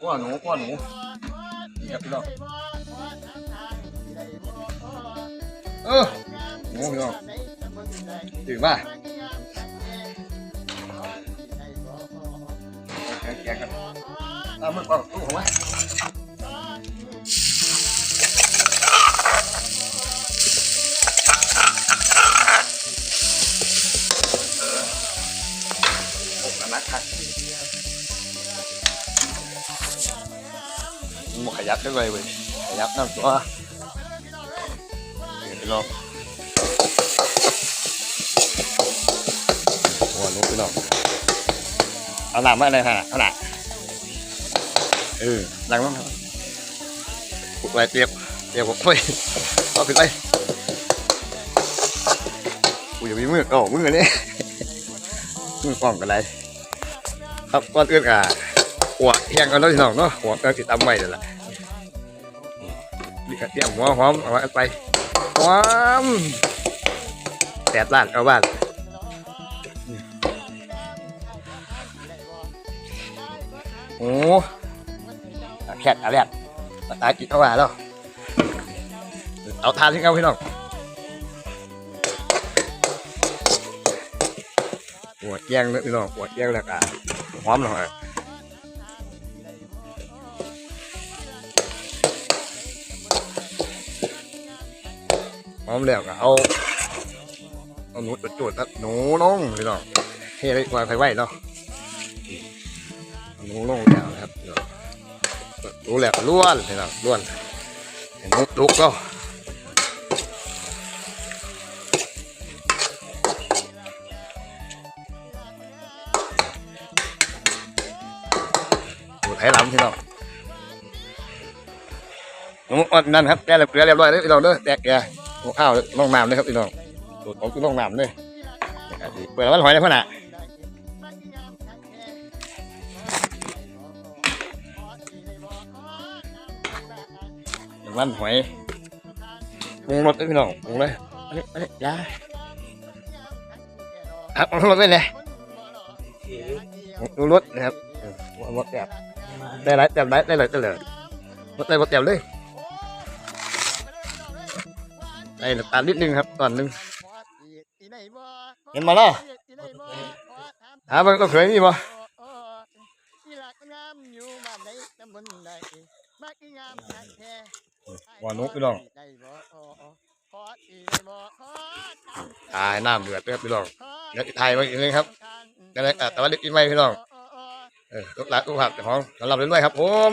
พ่อหนูพ่อหนูนี่ครับพี่น้องเออหนูพี่น้องถึงป่ะแกงแกงกันเอามือก่อนตู้ของมัน หมขยับได้ไวเว้ยขยับน้ำตัวนี่พี่น้องโอ้หนูพี่น้องเอาหนามมาอะไรฮะเอาหนามเออหลังมั้งปุกไปเตียบเตียบผมไปเอาขึ้นไปกูอย่ามีมือโอ้มือเนี่ยมือกล้องกันไรครับก่อนอื่นอะหัวแห้งกันแล้วพี่น้องเนาะหัวก็ติดตามไว้เลยล่ะ นี่ก็เตรียมหัวหอมเอาไปหอมแปดล้านเอาบ้านโอ้แคทอะไรอะตายกินเข้ามาแล้วเอาทานที่เอาพี่น้องหัวแยงเลยพี่น้องหัวแยงแล้วก็หอมหน่อย อมแล้วก็เอาเอาหนูจุดๆนะหนูลงพี่น้องเฮ้ยไว้ไฟไหวเนาะหนูลงแล้วนะครับพี่น้องรู้แล้วก็ล้วนพี่น้องล้วนหนูลุกแล้วไถหลังพี่น้องหนูอ่อนนั่นครับแกเรียบเรียบร้อยเลยพี่น้องเด้อแตกแก ข้าวน้องน้ำเลยครับพี่น้องสูตรของคือน้องน้ำเลยเปิดแล้วมันหอยเลยพ่อน่ะมันหอยปรุงรสด้วยพี่น้องปรุงเลยอันนี้อันนี้ยาครับปรุงรสไปเลยปรุงรสนะครับรุงรสแบบได้หลายแบบได้ได้หลยได้เลยรสได้รสแบบเลย ได้น้ำตาลนิดนึงครับตอนหนึงเห็นมาแล้วหาเบางต้องเคยมีบ่ว่านุกพี่น้องตายน้ำเดือดเดือดพี่น้องเดี๋ยวไทยมาอีกนึงครับนั่นแหละแต่ว่าเล็กอีกไม่พี่น้องเออลูกหลานลูกหักของสำหรับเรื่อยๆครับผม